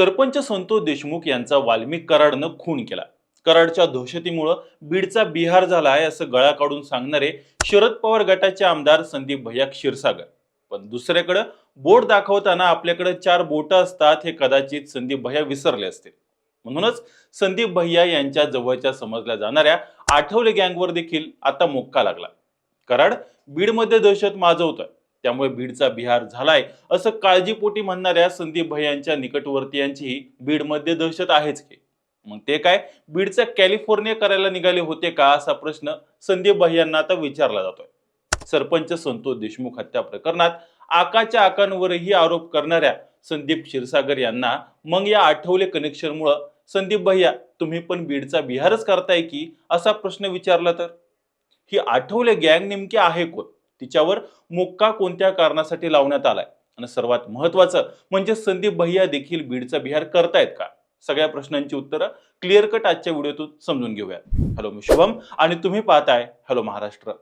सरपंच संतोष देशमुख यांचा वाल्मिक कराडनं खून केला. कराडच्या दहशतीमुळं बीडचा बिहार झाला आहे असं गळा काढून सांगणारे शरद पवार गटाचे आमदार संदीप भैया क्षीरसागर. पण दुसऱ्याकडं बोट दाखवताना आपल्याकडे चार बोटं असतात हे कदाचित संदीप भैया विसरले असतील. म्हणूनच संदीप भैया यांच्या जवळच्या समजल्या जाणाऱ्या आठवले गँगवर देखील आता मोक्का लागला. कराड बीडमध्ये दहशत माजवतोय. त्यामुळे बीडचा बिहार झालाय. असं काळजीपोटी म्हणणाऱ्या संदीप भैयांच्या निकटवर्तीयांचीही बीडमध्ये दहशत आहेच की. मग ते काय? बीडचा कॅलिफोर्निया करायला निघाले होते का? असा प्रश्न संदीप भैयांना आता विचारला जातोय. सरपंच संतोष देशमुख हत्या प्रकरणात आकाच्या आकांवरही आरोप करणाऱ्या संदीप क्षीरसागर यांना मग या आठवले कनेक्शनमुळं संदीप भैया तुम्ही पण बीडचा बिहारच करताय की? असा प्रश्न विचारला तर? ही आठवले गँग नेमकी आहे कोण? तिच्यावर मुक्का कोणत्या कारणासाठी लावण्यात आलाय? आणि सर्वात महत्वाचं म्हणजे संदीप भैया देखील बीडचा बिहार करतायत का? सगळ्या प्रश्नांची उत्तरं क्लिअर कट आजच्या व्हिडिओतून समजून घेऊया हॅलो मी शुभम आणि तुम्ही पाहताय हॅलो महाराष्ट्र.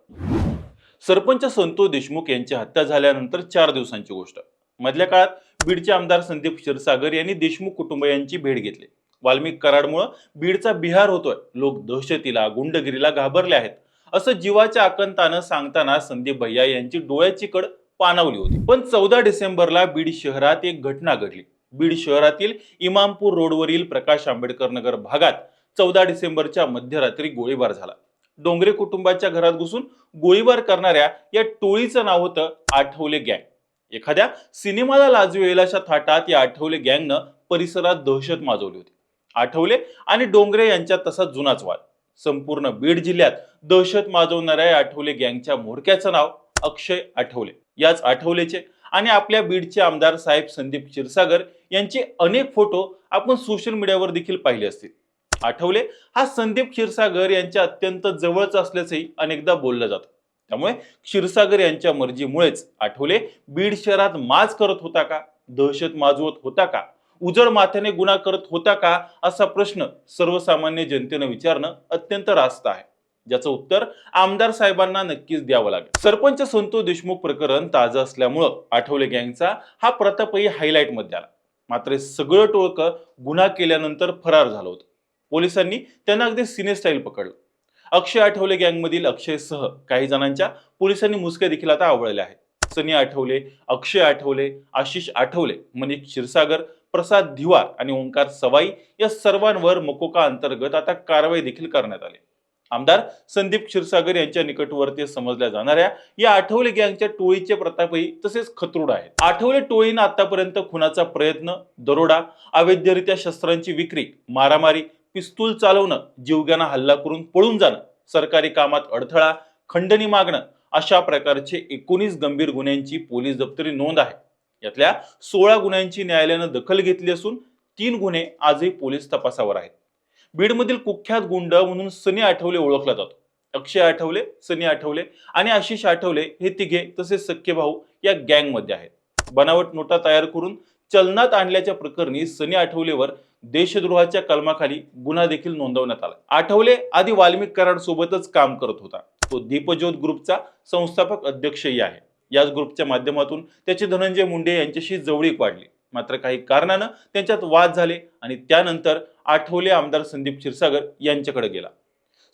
सरपंच संतोष देशमुख यांची हत्या झाल्यानंतर चार दिवसांची गोष्ट. मधल्या काळात बीडचे आमदार संदीप क्षीरसागर यांनी देशमुख कुटुंबियांची भेट घेतली. वाल्मिक कराडमुळे बीडचा बिहार होतोय. लोक दहशतीला गुंडगिरीला घाबरले आहेत. असं जीवाच्या आकंतानं सांगताना संदीप भैया यांची डोळ्याची कड पाणावली होती. पण चौदा डिसेंबरला बीड शहरात एक घटना घडली. बीड शहरातील इमामपूर रोडवरील प्रकाश आंबेडकर नगर भागात चौदा डिसेंबरच्या मध्यरात्री गोळीबार झाला. डोंगरे कुटुंबाच्या घरात घुसून गोळीबार करणाऱ्या या टोळीचं नाव होतं आठवले गँग. एखाद्या सिनेमाला लाजवेल अशा थाटात या आठवले गँगनं परिसरात दहशत माजवली होती. आठवले आणि डोंगरे यांच्यात तसा जुनाच वाद. संपूर्ण बीड जिल्ह्यात दहशत माजवणाऱ्या आठवले गँगच्या म्होरक्याचं नाव अक्षय आठवले. याच आठवलेचे आणि आपल्या बीडचे आमदार साहेब संदीप क्षीरसागर यांचे अनेक फोटो आपण सोशल मीडियावर देखील पाहिले असतील. आठवले हा संदीप क्षीरसागर यांच्या अत्यंत जवळच असल्याचंही अनेकदा बोललं जातं. त्यामुळे क्षीरसागर यांच्या मर्जीमुळेच आठवले बीड शहरात माज करत होता का? दहशत माजवत होता का? उजळ माथ्याने गुन्हा करत होता का असा प्रश्न सर्वसामान्य जनतेनं विचारणं अत्यंत रास्त आहे. ज्याचं उत्तर आमदार साहेबांना नक्कीच द्यावं लागेल. सरपंच संतोष देशमुख प्रकरण ताजं असल्यामुळं आठवले गँगचा हा प्रतापही हायलाईटमध्ये आला. मात्र सगळं टोळकं गुन्हा केल्यानंतर फरार झालं होतं. पोलिसांनी त्यांना अगदी सिने स्टाईल पकडलं. अक्षय आठवले गँगमधील अक्षयसह काही जणांच्या पोलिसांनी मुसक्या देखील आता आवळल्या आहेत. सनी आठवले अक्षय आठवले आशिष आठवले मनिक क्षीरसागर प्रसाद धिवार आणि ओंकार सवाई या सर्वांवर मकोका अंतर्गत आता कारवाई देखील करण्यात आली. आमदार संदीप क्षीरसागर यांच्या निकटवर्ती समजल्या जाणाऱ्या या आठवले गँगच्या टोळीचे प्रतापही तसेच खतरूड आहेत. आठवले टोळीनं आतापर्यंत खुनाचा प्रयत्न दरोडा अवैधरित्या शस्त्रांची विक्री मारामारी पिस्तूल चालवणं जीवग्यांना हल्ला करून पळून जाणं सरकारी कामात अडथळा खंडणी मागणं अशा प्रकारचे एकोणीस गंभीर गुन्ह्यांची पोलीस दप्तरी नोंद आहे. यातल्या सोळा गुन्ह्यांची न्यायालयानं दखल घेतली असून तीन गुन्हे आजही पोलीस तपासावर आहेत. बीडमधील कुख्यात गुंड म्हणून सनी आठवले ओळखला जातो. अक्षय आठवले सनी आठवले आणि आशिष आठवले हे तिघे तसेच सख्खे भाऊ या गँगमध्ये आहेत. बनावट नोटा तयार करून चलनात आणल्याच्या प्रकरणी सनी आठवलेवर देशद्रोहाच्या कलमाखाली गुन्हा देखील नोंदवण्यात आला. आठवले आधी वाल्मिक कराड सोबतच काम करत होता. तो दीपज्योत ग्रुपचा संस्थापक अध्यक्षही आहे. याच ग्रुपच्या माध्यमातून त्याचे धनंजय मुंडे यांच्याशी जवळीक वाढली. मात्र काही कारणानं त्यांच्यात वाद झाले आणि त्यानंतर आठवले आमदार संदीप क्षीरसागर यांच्याकडे गेला.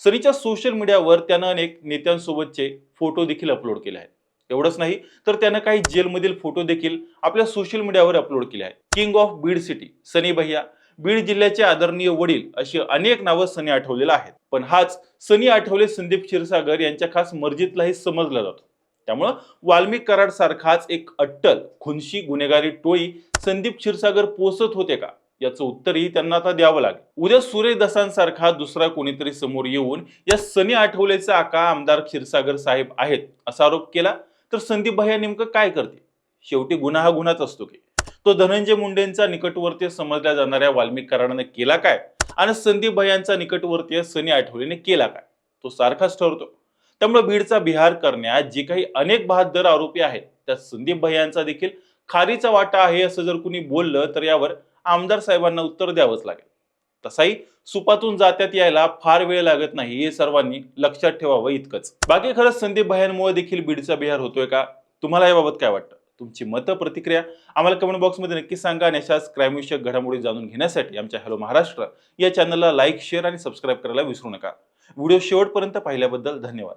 सनीच्या सोशल मीडियावर त्यानं अनेक नेत्यांसोबतचे फोटो देखील अपलोड केले आहेत. एवढंच नाही तर त्यानं काही जेलमधील फोटो देखील आपल्या सोशल मीडियावर अपलोड केले आहेत. King of Beed city Sunny भैया बीड जिल्ह्याचे आदरणीय वडील अशी अनेक नावं सनी आठवलेला आहेत. पण हाच सनी आठवले संदीप क्षीरसागर यांच्या खास मर्जीतलाही समजला जातो. त्यामुळं वाल्मिक कराड सारखाच एक अट्टल खुनशी गुन्हेगारी टोळी संदीप क्षीरसागर पोचत होते का? याचं उत्तरही त्यांना आता द्यावं लागेल. उद्या सूर्यदसांसारखा दुसरा कोणीतरी समोर येऊन या सनी आठवलेचा आका आमदार क्षीरसागर साहेब आहेत असा आरोप केला तर संदीप भैया नेमकं काय करते शेवटी गुन्हा हा गुन्हाच असतो की? तो धनंजय मुंडेंचा निकटवर्तीय समजल्या जाणाऱ्या वाल्मिक कराडाने केला काय? आणि संदीप भैयांचा निकटवर्तीय सनी आठवलेने केला काय? तो सारखाच ठरतो त्यामुळे बीडचा बिहार करण्यात जे काही अनेक बहादर आरोपी आहेत त्यात संदीप भैयांचा देखील खारीचा वाटा आहे असं जर कुणी बोललं तर यावर आमदार साहेबांना उत्तर द्यावंच लागेल. तसाही सुपातून जात्यात यायला फार वेळ लागत नाही हे सर्वांनी लक्षात ठेवावं इतकंच. बाकी खरंच संदीप भयांमुळे देखील बीडचा बिहार होतोय का? तुम्हाला याबाबत काय वाटतं? तुमची मतं प्रतिक्रिया आम्हाला कमेंट बॉक्समध्ये नक्की सांगा आणि अशाच क्राईम विषयक घडामोडी जाणून घेण्यासाठी आमच्या हॅलो महाराष्ट्र या चॅनलला लाईक शेअर आणि सबस्क्राईब करायला विसरू नका. व्हिडिओ शेवटपर्यंत पाहिल्याबद्दल धन्यवाद.